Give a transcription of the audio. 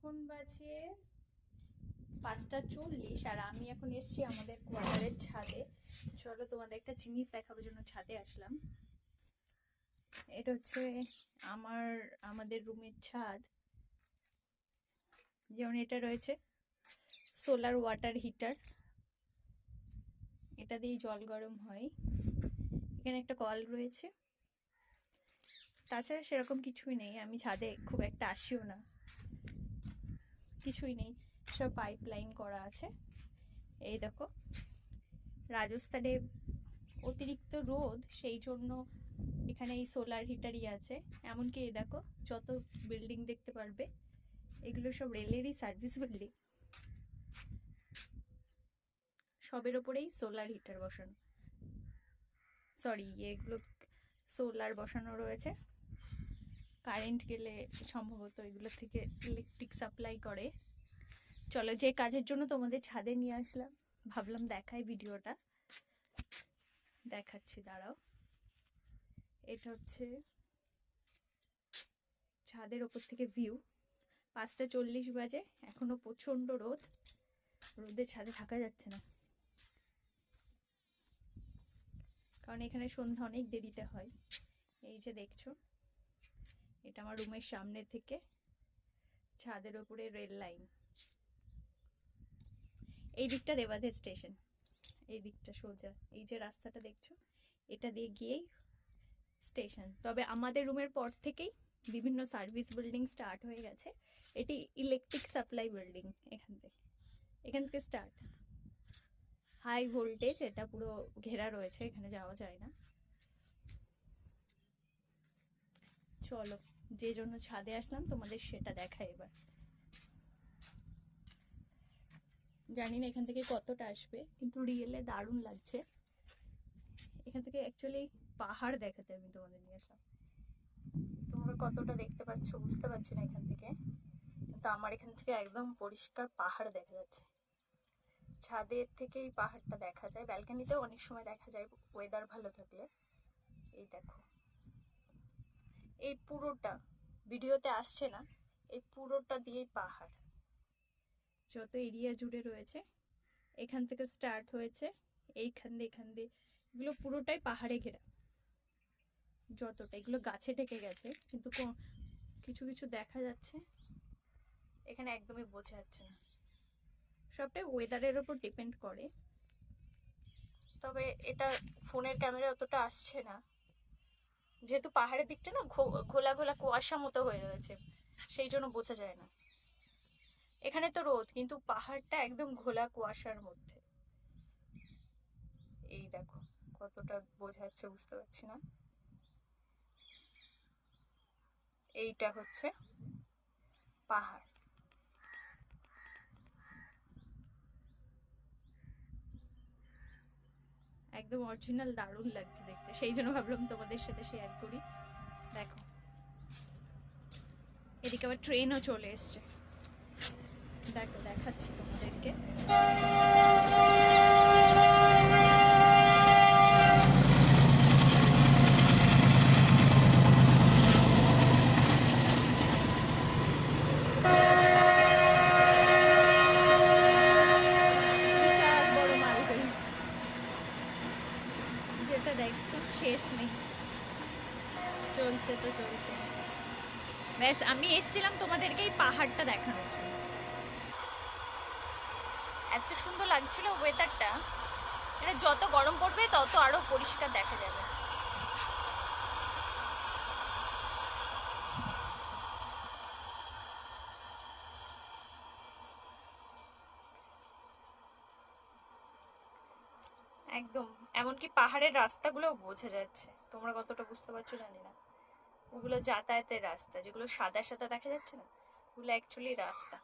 এখন বাজে পাঁচটা চল্লিশ আর আমি এখন এসছি আমাদের কোয়ার্টারের ছাদে। চলো তোমাদের একটা জিনিস দেখাবার জন্য ছাদে আসলাম। এটা হচ্ছে আমার, আমাদের রুমের ছাদ। যেমন এটা রয়েছে সোলার ওয়াটার হিটার এটা দিয়ে জল গরম হয়। এখানে একটা কল রয়েছে। তাছাড়া সেরকম কিছুই নেই। আমি ছাদে খুব একটা আসিও না। কিছুই নেই, সব পাইপ লাইন করা আছে। এই দেখো, রাজস্থানে অতিরিক্ত রোদ, সেই জন্য এখানে এই সোলার হিটারই আছে। এমনকি এই দেখো, যত বিল্ডিং দেখতে পারবে, এগুলো সব রেলেরই সার্ভিস বিল্ডিং সবের ওপরেই সোলার হিটার বসানো। সরি এগুলো সোলার বসানো রয়েছে। কারেন্ট গেলে সম্ভবত এগুলো থেকে ইলেকট্রিক সাপ্লাই করে। চলো যে কাজের জন্য তোমাদের ছাদে নিয়ে আসলাম, ভাবলাম দেখাই ভিডিওটা। দেখাচ্ছি, দাঁড়াও। এটা হচ্ছে ছাদের ওপর থেকে ভিউ পাঁচটা চল্লিশ বাজে, এখনও প্রচণ্ড রোদ। রোদের ছাদে থাকা যাচ্ছে না। কারণ এখানে সন্ধ্যা অনেক দেরিতে হয়। এই যে দেখছ এটা আমার রুমের সামনে থেকে ছাদের ওপরে রেল লাইন এই দিকটা দেবাদের স্টেশন এই দিকটা সোজা। এই যে রাস্তাটা দেখছ, এটা দিয়ে গিয়েই স্টেশন তবে আমাদের রুমের পর থেকেই বিভিন্ন সার্ভিস বিল্ডিং স্টার্ট হয়ে গেছে। এটি ইলেকট্রিক সাপ্লাই বিল্ডিং এখান থেকে। এখান থেকে স্টার্ট হাই ভোল্টেজ এটা পুরো ঘেরা রয়েছে, এখানে যাওয়া যায় না। চলো, যে জন্য ছাদে আসলাম, তোমাদের সেটা দেখা এবার। জানি না এখান থেকে কতটা আসবে, কিন্তু রিয়েলে দারুণ লাগছে। এখান থেকে অ্যাকচুয়ালি পাহাড় দেখাতে আমি তোমাদের নিয়ে আসলাম। তোমরা কতটা দেখতে পাচ্ছ বুঝতে পারছি না এখান থেকে, কিন্তু আমার এখান থেকে একদম পরিষ্কার পাহাড় দেখা যাচ্ছে। ছাদের থেকেই পাহাড়টা দেখা যায়, ব্যালকানিতেও অনেক সময় দেখা যায় ওয়েদার ভালো থাকলে। এই দেখো। এই পুরোটা ভিডিওতে আসছে না এই পুরোটা দিয়েই পাহাড়। যত এরিয়া জুড়ে রয়েছে এখান থেকে স্টার্ট হয়েছে এইখান দিয়ে এখান দিয়ে এগুলো পুরোটাই পাহাড়ে ঘেরা। যতটা এগুলো গাছে ঢেকে গেছে কিন্তু কিছু কিছু দেখা যাচ্ছে এখানে একদমই বোঝা যাচ্ছে না। সবটাই ওয়েদারের ওপর ডিপেন্ড করে। তবে এটা ফোনের ক্যামেরা অতটা আসছে না। যেহেতু পাহাড়ের দিকটা না ঘোলা ঘোলা কুয়াশা মতো হয়ে রয়েছে, সেই জন্য বোঝা যায় না। এখানে তো রোদ, কিন্তু পাহাড়টা একদম ঘোলা কুয়াশার মধ্যে। এই দেখো, কতটা বোঝা যাচ্ছে বুঝতে পারছি না। এইটা হচ্ছে পাহাড়। একদম অরিজিনাল দারুণ লাগছে দেখতে। সেই জন্য ভাবলাম তোমাদের সাথে শেয়ার করি। দেখো। এদিকে আবার ট্রেনও চলে এসছে। দেখো, দেখাচ্ছি তোমাদেরকে। যেটা দেখছ? শেষ নেই। চলছে তো চলছে। ব্যাস, আমি এসছিলাম তোমাদেরকে এই পাহাড়টা দেখানোর জন্য। এত সুন্দর লাগছিল ওয়েদারটা মানে যত গরম পড়বে, তত আরও পরিষ্কার দেখা যাবে। একদম, এমনকি পাহাড়ের রাস্তাগুলোও বোঝা যাচ্ছে। তোমরা কতটা বুঝতে পারছ জানি না। ওগুলো যাতায়াতের রাস্তা, যেগুলো সাদা সাদা দেখা যাচ্ছে না? ওগুলো অ্যাকচুয়ালি রাস্তা।